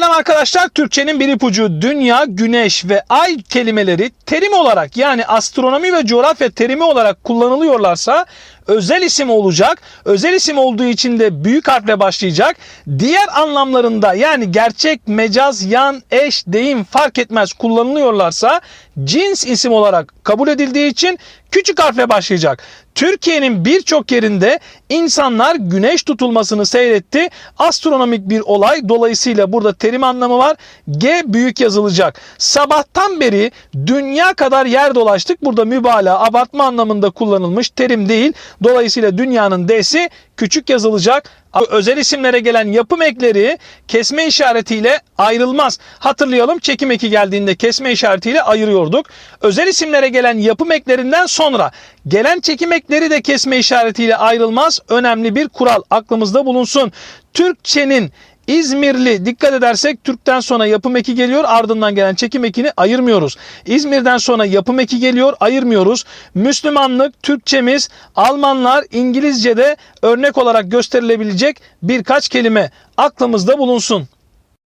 arkadaşlar Türkçenin bir ipucu dünya, güneş ve ay kelimeleri terim olarak yani astronomi ve coğrafya terimi olarak kullanılıyorlarsa özel isim olacak. Özel isim olduğu için de büyük harfle başlayacak. Diğer anlamlarında yani gerçek, mecaz, yan, eş, deyim fark etmez kullanılıyorlarsa cins isim olarak kabul edildiği için küçük harfle başlayacak. Türkiye'nin birçok yerinde insanlar güneş tutulmasını seyretti. Astronomik bir olay dolayısıyla burada terim anlamı var. G büyük yazılacak. Sabahtan beri dünya kadar yer dolaştık. Burada mübalağa, abartma anlamında kullanılmış terim değil. Dolayısıyla dünyanın D'si küçük yazılacak. Özel isimlere gelen yapım ekleri kesme işaretiyle ayrılmaz. Hatırlayalım çekim eki geldiğinde kesme işaretiyle ayırıyorduk. Özel isimlere gelen yapım eklerinden sonra gelen çekim ekleri de kesme işaretiyle ayrılmaz. Önemli bir kural aklımızda bulunsun. Türkçenin İzmirli dikkat edersek Türk'ten sonra yapım eki geliyor ardından gelen çekim ekini ayırmıyoruz. İzmir'den sonra yapım eki geliyor ayırmıyoruz. Müslümanlık, Türkçemiz, Almanlar, İngilizce'de örnek olarak gösterilebilecek birkaç kelime aklımızda bulunsun.